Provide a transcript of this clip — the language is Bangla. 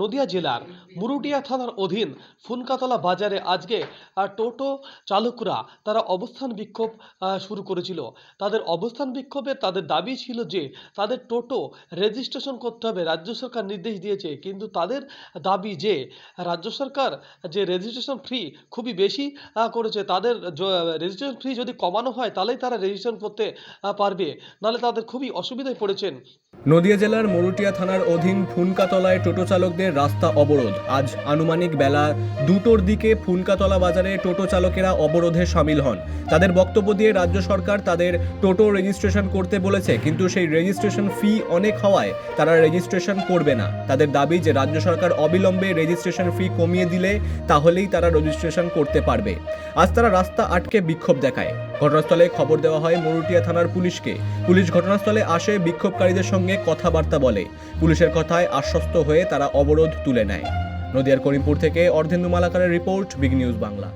নদিয়া জেলার মুরুটিয়া থানার অধীন ফুনকাতলা বাজারে আজকে টোটো চালকরা তারা অবস্থান বিক্ষোভ শুরু করেছিল। তাদের অবস্থান বিক্ষোভে তাদের দাবি ছিল যে, তাদের টোটো রেজিস্ট্রেশন করতে হবে, রাজ্য সরকার নির্দেশ দিয়েছে। কিন্তু তাদের দাবি যে, রাজ্য সরকার যে রেজিস্ট্রেশন ফি খুবই বেশি করেছে, তাদের রেজিস্ট্রেশন ফি যদি কমানো হয়, তাহলেই তারা রেজিস্ট্রেশন করতে পারবে। নাহলে তাদের খুবই অসুবিধায় পড়েছেন। নদিয়া জেলার মরুটিয়া থানার অধীন ফুনকাতলায় টোটো চালকদের রাস্তা অবরোধ। আজ আনুমানিক বেলা দুটোর দিকে ফুনকাতলা বাজারে টোটো চালকেরা অবরোধে সামিল হন। তাদের বক্তব্য দিয়ে রাজ্য সরকার তাদের টোটো রেজিস্ট্রেশন করতে বলেছে, কিন্তু সেই রেজিস্ট্রেশন ফি অনেক হওয়ায় তারা রেজিস্ট্রেশন করবে না। তাদের দাবি যে রাজ্য সরকার অবিলম্বে রেজিস্ট্রেশন ফি কমিয়ে দিলে তাহলেই তারা রেজিস্ট্রেশন করতে পারবে। আজ তারা রাস্তা আটকে বিক্ষোভ দেখায়। ঘটনাস্থলে খবর দেওয়া হয় মরুটিয়া থানার পুলিশকে। পুলিশ ঘটনাস্থলে আসে, বিক্ষোভকারীদের সঙ্গে কথাবার্তা বলে। পুলিশের কথায় আশ্বস্ত হয়ে তারা অবরোধ তুলে নেয়। নদিয়ার করিমপুর থেকে অর্ধেন্দু মালাকারের রিপোর্ট, বিগ নিউজ বাংলা।